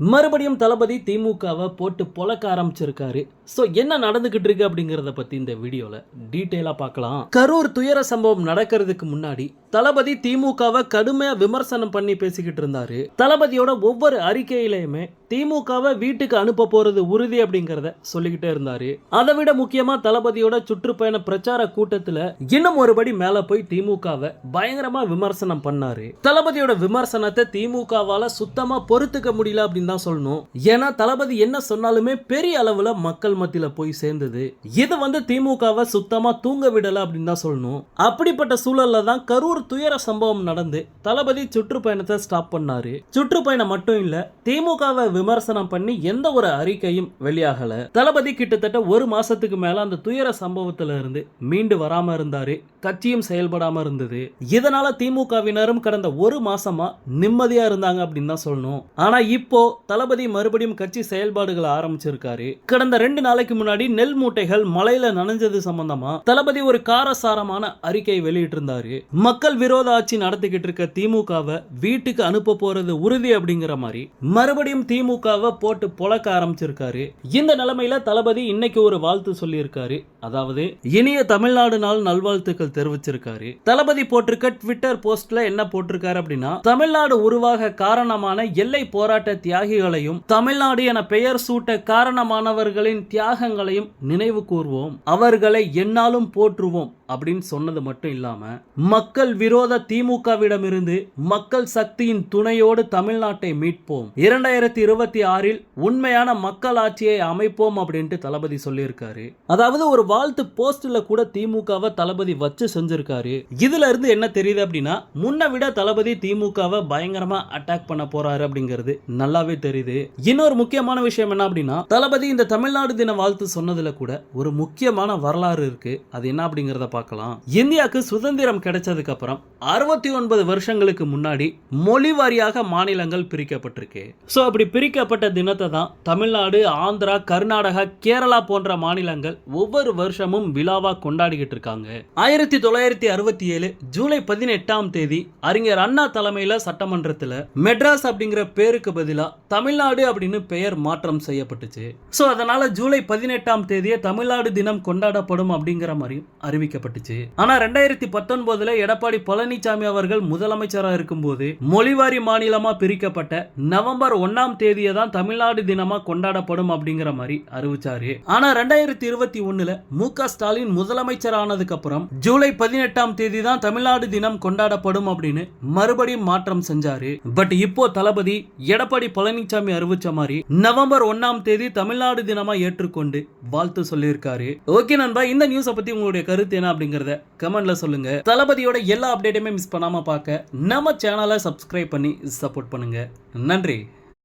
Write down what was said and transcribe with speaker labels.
Speaker 1: மறுபடியும் தளபதி திமுகவை போட்டு பொழக்க ஆரம்பிச்சிருக்காரு. ஸோ என்ன நடந்துகிட்டு இருக்கு அப்படிங்கிறத பத்தி இந்த வீடியோல டீட்டெயிலாக பார்க்கலாம். கரூர் துயர சம்பவம் நடக்கிறதுக்கு முன்னாடி தளபதி திமுகவை கடுமையாக விமர்சனம் பண்ணி பேசிக்கிட்டு இருந்தாரு. தளபதியோட ஒவ்வொரு அறிக்கையிலையுமே திமுகவை வீட்டுக்கு அனுப்ப போறது உறுதி அப்படிங்கிறத சொல்லிக்கிட்டே இருந்தாரு. அதை விட முக்கியமா தளபதியோட சுற்றுப்பயண பிரச்சார கூட்டத்துல இன்னும் ஒருபடி மேல போய் திமுகவை பயங்கரமா விமர்சனம் பண்ணாரு. தளபதியோட விமர்சனத்தை திமுகவால சுத்தமா பொறுத்துக்க முடியல அப்படின்னு தான் சொல்லணும். ஏன்னா தளபதி என்ன சொன்னாலுமே பெரிய அளவுல மக்கள் மத்தியில போய் சேர்ந்தது. இது வந்து திமுகவை சுத்தமா தூங்க விடல அப்படின்னு தான் சொல்லணும். அப்படிப்பட்ட சூழல்ல தான் கரூர் துயர சம்பவம் நடந்து தளபதி சுற்றுப்பயணத்தை ஸ்டாப் பண்ணாரு. சுற்றுப்பயணம் மட்டும் இல்ல திமுகவை விமர்சனம் பண்ணி எந்த ஒரு அறிக்கையும் வெளியாகல. தளபதி கிட்டத்தட்ட ஒரு மாசத்துக்கு மேல அந்த துயர சம்பவத்துல இருந்து மீண்டு வராம இருந்தாரு. கட்சியும் செயல்படாம இருந்தது. இதனால திமுகவினரும் கடந்த ஒரு மாசமா நிம்மதியா இருந்தாங்க அப்படின்னு தான் சொல்லணும். ஆனா இப்போ தளபதி மறுபடியும் கட்சி செயல்பாடுகளை ஆரம்பிச்சிருக்காரு. கடந்த ரெண்டு நாளைக்கு முன்னாடி நெல் மூட்டைகள் மழையில நனைஞ்சது சம்பந்தமா தளபதி ஒரு காரசாரமான அறிக்கை வெளியிட்டு இருந்தாரு மக்கள் விரோத ஆட்சி நடத்திக்கிட்டு இருக்க திமுகவை வீட்டுக்கு அனுப்ப போறது உறுதி அப்படிங்கிற மாதிரி மறுபடியும் திமுக திமுகவை போட்டு புழக்க ஆரம்பிச்சிருக்காரு. இந்த நிலைமையில தளபதி இன்னைக்கு ஒரு வாழ்த்து சொல்லியிருக்காரு. அதாவது இனிய தமிழ்நாடு நாள் நல்வாழ்த்துக்கள் தெரிவிச்சிருக்காரு. தளபதி போட்டிருக்க ட்விட்டர் போஸ்ட்ல என்ன போட்டிருக்காரு அப்படின்னா தமிழ்நாடு உருவாக காரணமான எல்லை போராட்ட தியாகிகளையும் தமிழ்நாடு என பெயர் சூட்ட காரணமானவர்களின் தியாகங்களையும் நினைவு கூர்வோம். அவர்களை என்னாலும் போற்றுவோம் அப்படின்னு சொன்னது மட்டும் இல்லாம மக்கள் விரோத திமுகவிடமிருந்து மக்கள் சக்தியின் துணையோடு தமிழ்நாட்டை மீட்போம். இரண்டாயிரத்தி இருபது இருபத்தி ஆறில் உண்மையான மக்கள் ஆட்சியை அமைப்போம் அப்படின்ட்டு தளபதி சொல்லியிருக்காரு. அதாவது ஒரு வாழ்த்து போஸ்ட்ல கூட திமுகவை தளபதி வச்சு செஞ்சிருக்காரு. இதுல இருந்து என்ன தெரியுது அப்படின்னா முன்ன விட தளபதி திமுகவை பயங்கரமா அட்டாக் பண்ண போறாரு அப்படிங்கிறது நல்லாவே தெரியுது. இன்னொரு முக்கியமான விஷயம் என்ன அப்படின்னா தளபதி இந்த தமிழ்நாடு தின வாழ்த்து சொன்னதுல கூட ஒரு முக்கியமான வரலாறு இருக்கு. அது என்ன அப்படிங்கறத பார்க்கலாம். இந்தியாவுக்கு சுதந்திரம் கிடைச்சதுக்கு அப்புறம் அறுபத்தி ஒன்பது வருஷங்களுக்கு முன்னாடி மொழி வாரியாக மாநிலங்கள் பிரிக்கப்பட்டிருக்கு. ஸோ அப்படி பிரிக்கப்பட்ட தினத்தை தான் தமிழ்நாடு ஆந்திரா கர்நாடகா கேரளா போன்ற மாநிலங்கள் ஒவ்வொரு வருஷமும் விழாவா கொண்டாடிக்கிட்டு இருக்காங்க. ஆயிரத்தி தொள்ளாயிரத்தி அறுபத்தி ஏழு ஜூலை பதினெட்டாம் தேதி அறிஞர் அண்ணா தலைமையில சட்டமன்றத்தில் மெட்ராஸ் அப்படிங்கிற பேருக்கு பதிலாக தமிழ்நாடு அப்படின்னு பெயர் மாற்றம் செய்யப்பட்டுச்சு. ஸோ அதனால ஜூலை பதினெட்டாம் தேதியே தமிழ்நாடு தினம் கொண்டாடப்படும் அப்படிங்கிற மாதிரி அறிவிக்கப்பட்டுச்சு. ஆனா ரெண்டாயிரத்தி பத்தொன்பதுல எடப்பாடி பழனிசாமி அவர்கள் முதலமைச்சராக இருக்கும்போது மொழிவாரி மாநிலமா பிரிக்கப்பட்ட நவம்பர் ஒன்னாம் தேதி தேதியை தான் தமிழ்நாடு தினமா கொண்டாடப்படும் அப்படிங்கிற மாதிரி அறிவிச்சாரு. ஆனா ரெண்டாயிரத்தி இருபத்தி ஒண்ணுல மு க ஸ்டாலின் முதலமைச்சர் ஆனதுக்கு அப்புறம் ஜூலை பதினெட்டாம் தேதி தான் தமிழ்நாடு தினம் கொண்டாடப்படும் அப்படின்னு மறுபடியும் மாற்றம் செஞ்சாரு. பட் இப்போ தளபதி எடப்பாடி பழனிசாமி அறிவிச்ச மாதிரி நவம்பர் ஒன்னாம் தேதி தமிழ்நாடு தினமா ஏற்றுக்கொண்டு வாழ்த்து சொல்லியிருக்காரு. ஓகே நண்பா இந்த நியூஸை பத்தி உங்களுடைய கருத்து என்ன அப்படிங்கறத கமெண்ட்ல சொல்லுங்க. தளபதியோட எல்லா அப்டேட்டுமே மிஸ் பண்ணாம பார்க்க நம்ம சேனலை சப்ஸ்கிரைப் பண்ணி சப்போர்ட் பண்ணுங்க. நன்றி.